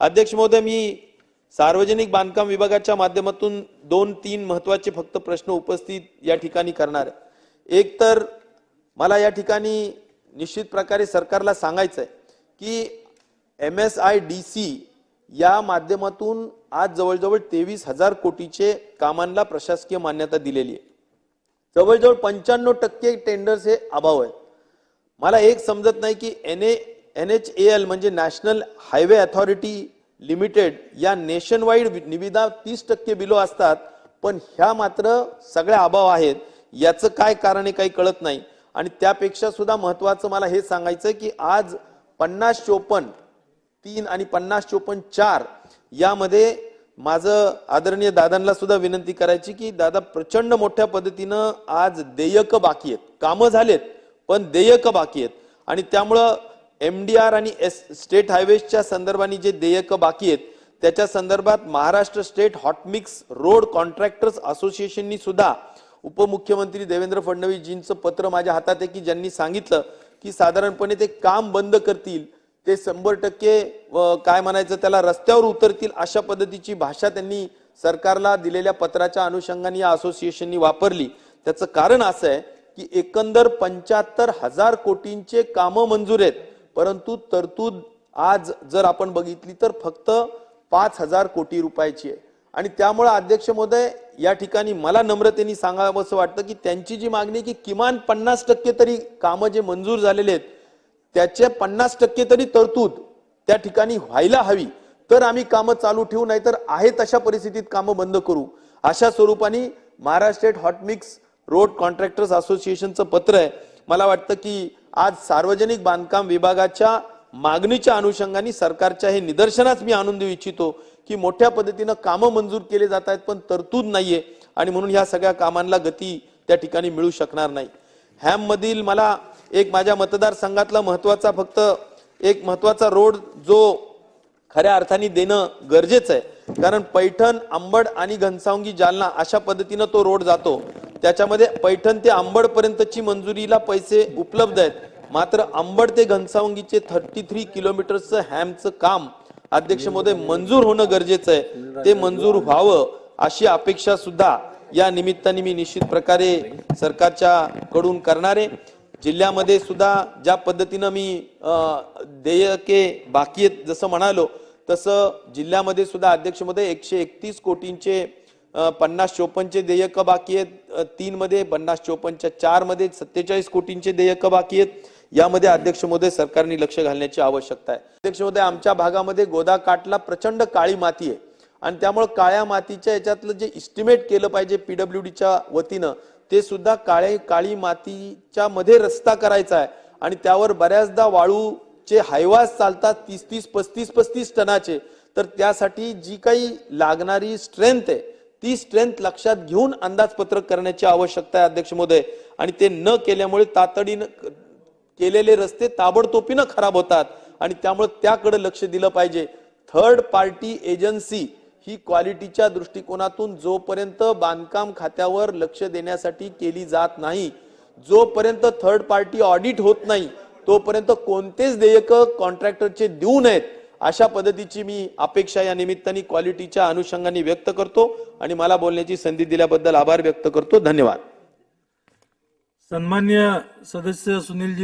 अध्यक्ष महोदय मी सार्वजनिक बांधकाम विभागाच्या माध्यमातून दोन तीन महत्त्वाचे फक्त प्रश्न उपस्थित या ठिकाणी करणार. आहे एक तर मला या ठिकाणी निश्चित प्रकारे सरकारला सांगायचं आहे की M S I D C या माध्यमातून आज जवळजवळ तेवीस हजार कोटीचे कामांना प्रशासकीय मान्यता दिलेली आहे. जवळजवळ पंच्याण्णव टक्के टेंडर्स हे अभाव आहेत. मला एक समजत नाही की N A N H A L म्हणजे नॅशनल हायवे अथॉरिटी लिमिटेड या नेशन वाईड निविदा तीस टक्के बिलो असतात पण ह्या मात्र सगळ्या अभाव आहेत. याचं काय कारण आहे काही कळत नाही. आणि त्यापेक्षा सुद्धा महत्वाचं मला हे सांगायचं की आज पन्नास चोपन्न तीन आणि पन्नास चोपन्न चार यामध्ये माझं आदरणीय दादांना सुद्धा विनंती करायची की दादा प्रचंड मोठ्या पद्धतीनं आज देयक बाकी आहेत. कामं झालेत पण देयक बाकी आहेत. आणि त्यामुळं एम डी आर आणि एस स्टेट हायवेजच्या संदर्भाने जे देयकं बाकी आहेत त्याच्या संदर्भात Maharashtra state hot mix road contractors असोसिएशननी सुद्धा उपमुख्यमंत्री देवेंद्र फडणवीसजींचं पत्र माझ्या हातात आहे की ज्यांनी सांगितलं की साधारणपणे ते काम बंद करतील ते शंभर टक्के काय म्हणायचं त्याला रस्त्यावर उतरतील अशा पद्धतीची भाषा त्यांनी सरकारला दिलेल्या पत्राच्या अनुषंगाने या असोसिएशननी वापरली. त्याचं कारण असं आहे की एकंदर पंच्याहत्तर हजार कोटींचे कामं मंजूर आहेत. परंतु तरतूद आज जर आपण बघितली तर फक्त पाच हजार कोटी रुपयाची आहे. आणि त्यामुळे अध्यक्ष महोदय या ठिकाणी मला नम्रतेने सांगावं असं वाटतं की त्यांची जी मागणी की किमान पन्नास टक्के तरी कामं जे मंजूर झालेले आहेत त्याचे पन्नास टक्के तरी तरतूद त्या ठिकाणी व्हायला हवी. तर आम्ही कामं चालू ठेवू नाही तर आहे तशा परिस्थितीत कामं बंद करू. अशा स्वरूपाने Maharashtra state hot mix road contractors असोसिएशनचं पत्र आहे. मला वाटतं की आज सार्वजनिक बांधकाम विभागाच्या मागणीच्या अनुषंगाने सरकारच्या हे निदर्शनास मी आणून देऊ इच्छितो की मोठ्या पद्धतीनं कामं मंजूर केले जात आहेत पण तरतूद नाहीये आणि म्हणून ह्या सगळ्या कामांना गती त्या ठिकाणी मिळू शकणार नाही. हॅममधील मला एक माझ्या मतदारसंघातला महत्त्वाचा फक्त एक महत्त्वाचा रोड जो खऱ्या अर्थाने देणं गरजेचं आहे. कारण पैठण अंबड आणि घनसावंगी जालना अशा पद्धतीनं तो रोड जातो. त्याच्यामध्ये पैठण ते आंबडपर्यंतची मंजुरीला पैसे उपलब्ध आहेत. मात्र आंबड ते घनसावंगीचे थर्टी थ्री किलोमीटरचं हॅमचं काम अध्यक्ष महोदय मंजूर होणं गरजेचं आहे. ते मंजूर व्हावं अशी अपेक्षा सुद्धा या निमित्ताने मी निश्चित प्रकारे सरकारच्या कडून करणारे. जिल्ह्यामध्ये सुद्धा ज्या पद्धतीनं मी देयके बाकी आहेत जसं म्हणालो तसं जिल्ह्यामध्ये सुद्धा अध्यक्षमध्ये एकशे एकतीस कोटींचे पन्नास चोपन्नचे देयक बाकी आहेत. तीनमध्ये तीन मध्ये पन्नास चोपन्नच्या चारमध्ये सत्तेचाळीस कोटींचे देयक बाकी आहेत. यामध्ये अध्यक्ष महोदय सरकारने लक्ष घालण्याची आवश्यकता आहे. अध्यक्ष महोदय आमच्या भागामध्ये गोदा काठला प्रचंड काळी माती आहे. आणि त्यामुळे काळ्या मातीच्या याच्यातलं जे इस्टिमेट केलं पाहिजे पीडब्ल्यू डीच्या वतीनं ते सुद्धा काळे काळी मातीच्या मध्ये रस्ता करायचा आहे. आणि त्यावर बऱ्याचदा वाळूचे हायवास चालतात तीस तीस पस्तीस पस्तीस टनाचे. तर त्यासाठी जी काही लागणारी स्ट्रेंथ आहे ती स्ट्रेंथ लक्षात घेऊन अंदाजपत्रक करण्याची आवश्यकता आहे अध्यक्ष महोदय. आणि ते न केल्यामुळे तातडीनं केलेले रस्ते ताबडतोबीनं खराब होतात आणि त्यामुळे त्याकडे लक्ष दिलं पाहिजे. थर्ड पार्टी एजन्सी ही क्वालिटीच्या दृष्टिकोनातून जोपर्यंत बांधकाम खात्यावर लक्ष देण्यासाठी केली जात नाही जोपर्यंत थर्ड पार्टी ऑडिट होत नाही तोपर्यंत कोणतेच देयक कॉन्ट्रॅक्टरचे देऊ नयेत. अशा पद्धतीची मी अपेक्षा या निमित्ताने क्वालिटीच्या अनुषंगाने व्यक्त करतो आणि मला बोलण्याची संधी दिल्याबद्दल आभार व्यक्त करतो. धन्यवाद. सन्मान्य सदस्य सुनीलजी